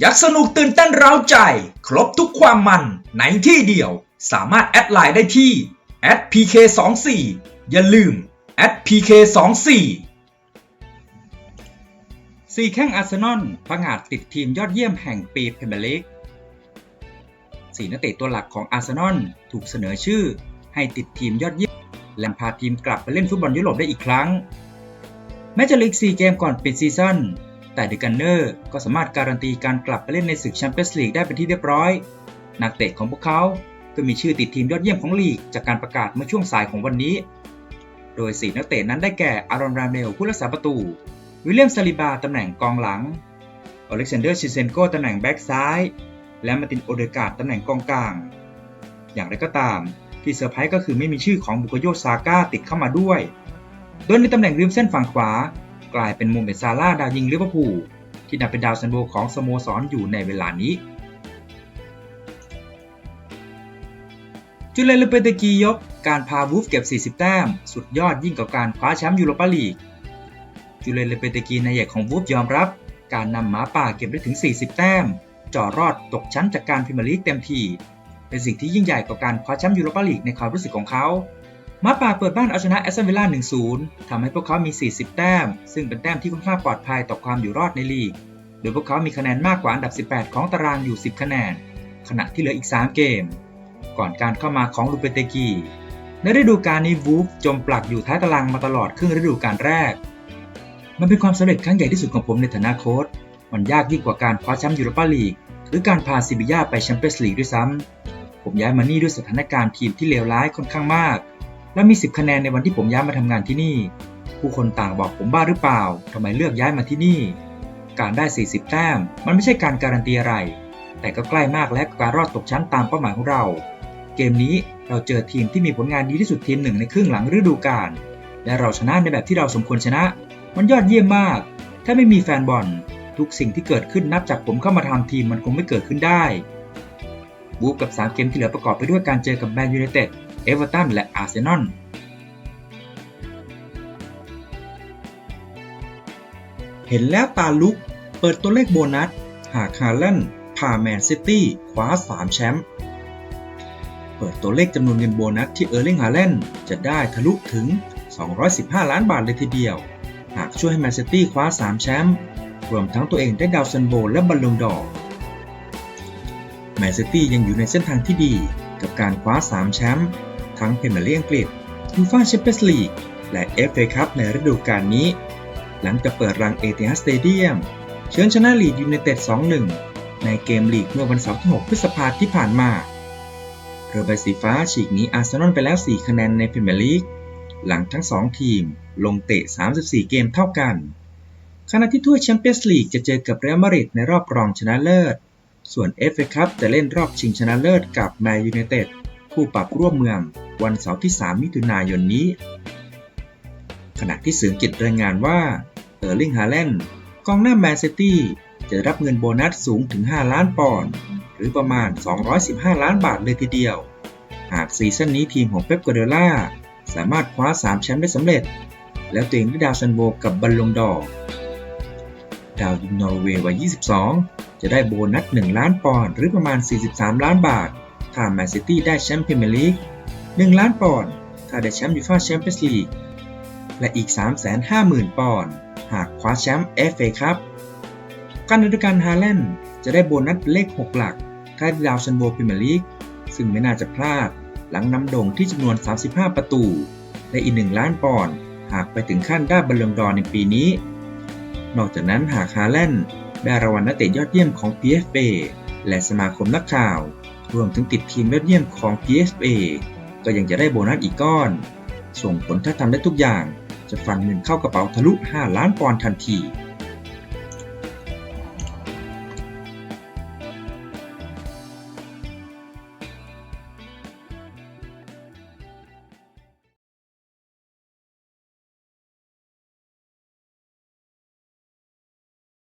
อยากสนุกตื่นเต้นเร้าใจ ครบทุกความมันในที่เดียว สามารถแอดไลน์ได้ที่ @pk24 อย่าลืม @pk24 สี่แข้งอาร์เซนอลประกาศติดทีมยอดเยี่ยมแห่งปีพรีเมียร์ลีกสี่นักเตะตัวหลักของอาร์เซนอลถูกเสนอชื่อ ให้ติดทีมยอดเยี่ยม และพาทีมกลับไปเล่นฟุตบอลยุโรปได้อีกครั้ง แม้จะเลืออีก4เกมก่อนปิดซีซั่น แต่เดอะกันเนอร์ก็สามารถการันตีการกลับไปเล่นในศึกแชมเปี้ยนส์ลีกได้เป็นที่เรียบร้อย นักเตะของพวกเขาก็มีชื่อติดทีมยอดเยี่ยมของลีกจากการประกาศเมื่อช่วงสายของวันนี้ โดย 4 นักเตะนั้นได้แก่ อารอน ราเมลผู้รักษาประตู วิลเลียม ซาลิบา ตำแหน่งกองหลัง อเล็กซานเดอร์ ชิเซนโก ตำแหน่งแบ็กซ้าย และมาร์ติน โอเดการ์ดตำแหน่งกองกลาง อย่างไรก็ตาม ที่เซอร์ไพรส์ก็คือไม่มีชื่อของบุกโยซาก้าติดเข้ามาด้วย โดยในตำแหน่งริมเส้นฝั่งขวา กลายเป็นโมเมดซาร่าดาวยิงลิเวอร์พูลที่นับเป็นดาวซันโบของสโมสรออยู่ในเวลานี้จุเลนลูเปเตกียกการพาวูฟเก็บ 40 แต้ม สุดยอดยิ่งกว่าการคว้าแชมป์ยูโรปาลีกจูเลนเลเปเตกีนายใหญ่ของวูฟยอมรับ การนำหมาป่าเก็บได้ถึง 40 แต้มจ่อรอดตกชั้นจากการพรีเมียร์ลีกเต็มที เป็นสิ่งที่ยิ่งใหญ่กว่าการคว้าแชมป์ยูโรปาลีกในความรู้สึกของเขา มาป่าเปิดบ้านเอาชนะแอสตันวิลล่า 1-0 ทำให้พวกเขามี 40 แต้ม ซึ่งเป็นแต้มที่ค่อนข้างปลอดภัยต่อความอยู่รอดในลีก โดยพวกเขามีคะแนนมากกว่าอันดับ 18 ของตารางอยู่ 10 คะแนน ขณะที่เหลืออีก 3 เกม ก่อนการเข้ามาของลูเปเตกีในฤดูกาลนี้วูฟจมปลักอยู่ท้ายตารางมาตลอดครึ่งฤดูกาลแรก มันเป็นความสำเร็จครั้งใหญ่ที่สุดของผมในฐานะโค้ช มันยากยิ่งกว่าการคว้าแชมป์ยูโรปาลีก หรือการพาซิบิยาไปแชมเปี้ยนส์ลีกด้วยซ้ำผมย้ายมานี่ด้วยสถานการณ์ทีมที่เลวร้ายค่อนข้างมาก และมี 10 คะแนนในวันที่ผมย้ายมาทำงานที่นี่ ผู้คนต่างบอกผมบ้าหรือเปล่าทำไมเลือกย้ายมาที่นี่ การได้ 40 แต้ม มันไม่ใช่การการันตีอะไร แต่ก็ใกล้มากและกับการรอดตกชั้นตามเป้าหมายของเรา เกมนี้เราเจอทีมที่มีผลงานดีที่สุดทีมหนึ่งในครึ่งหลังฤดูกาล และเราชนะในแบบที่เราสมควรชนะ มันยอดเยี่ยมมาก ถ้าไม่มีแฟนบอล ทุกสิ่งที่เกิดขึ้นนับจากผมเข้ามาทำทีมมันคงไม่เกิดขึ้นได้ บูฟกับ 3 เกมที่เหลือประกอบไปด้วยการเจอกับแมนยูไนเต็ด เอเวอร์ตันและอาร์เซนอลเห็นแล้วตาลุก เปิดตัวเลขโบนัส หากฮาแลนด์พาแมนซิตี้คว้า 3 แชมป์เปิดตัวเลขจำนวนเงินโบนัสที่เออร์ลิงฮาแลนด์จะได้ทะลุถึง 215 ล้านบาทเลยทีเดียว หากช่วยให้แมนซิตี้คว้า 3 แชมป์รวมทั้งตัวเองได้ดาวซันโบและบอลลูนดอแมนซิตี้ยังอยู่ในเส้นทางที่ดีกับการคว้า 3 แชมป์ ทั้งเพเมียร์ลีกอังกฤษยูฟ่าแชมเปี้ยนส์ลีกและเอฟเอคัพในฤดูกาลนี้ หลังจากเปิดรังเอติฮัสเตเดียมเชิญชนะลีดยูไนเต็ด 2-1 ในเกมลีกเมื่อวันเสาร์ที่ 6 พฤษภาคมที่ผ่านมา เรือใบสีฟ้าฉีกหนีอาร์เซนอลไปแล้ว 4 คะแนนในพรีเมียร์ลีก หลังทั้ง 2 ทีมลงเตะ 34 เกมเท่ากัน ขณะที่ถ้วยแชมเปี้ยนส์ลีกจะเจอกับเรอัลมาดริดในรอบรองชนะเลิศ ส่วน FA คัพจะเล่นรอบชิงชนะเลิศกับแมนยูไนเต็ดคู่ปรับร่วมเมือง วันเสาร์ที่ 3 มิถุนายนนี้ ขณะที่สื่อกฤษรายงานว่าเออร์ลิงฮาแลนด์กองหน้าแมนซิตี้จะรับเงินโบนัสสูงถึง 5 ล้านปอนด์หรือประมาณ 215 ล้านบาทเลยทีเดียว หากซีซั่นนี้ทีมของเป๊ปกัวเดล่าสามารถคว้า 3 แชมป์ได้สำเร็จ แล้วตัวเองได้ดาวซันโบกับบอลลงดอดาวยิงนอร์เวย์วัย 22 จะได้โบนัส 1 ล้านปอนด์หรือประมาณ 43 ล้านบาท ถ้าแมนซิตี้ได้แชมป์พรีเมียร์ลีก 1 ล้านปอนด์ถ้าได้แชมป์ยูฟ่าแชมเปี้ยนส์ลีก และอีก 350,000 ปอนด์หากคว้าแชมป์ FA ครับการดำเนินการฮาแลนด์จะได้โบนัสเลข 6 หลักถ้าได้ดาวซันโบพรีเมียร์ลีก ซึ่งไม่น่าจะพลาดหลังนำโด่งที่จำนวน 35 ประตู และอีก 1 ล้านปอนด์หากไปถึงขั้นได้บอลลงดอร์ในปีนี้ นอกจากนั้นหากฮาแลนด์ได้รางวัลนักเตะยอดเยี่ยมของ PFA และสมาคมนักข่าว รวมถึงติดทีมยอดเยี่ยมของ PFA ก็ยังจะได้โบนัสอีกก้อน ส่งผลถ้าทำได้ทุกอย่าง จะฟันเงินเข้ากระเป๋าทะลุ 5 ล้านปอนด์ทันที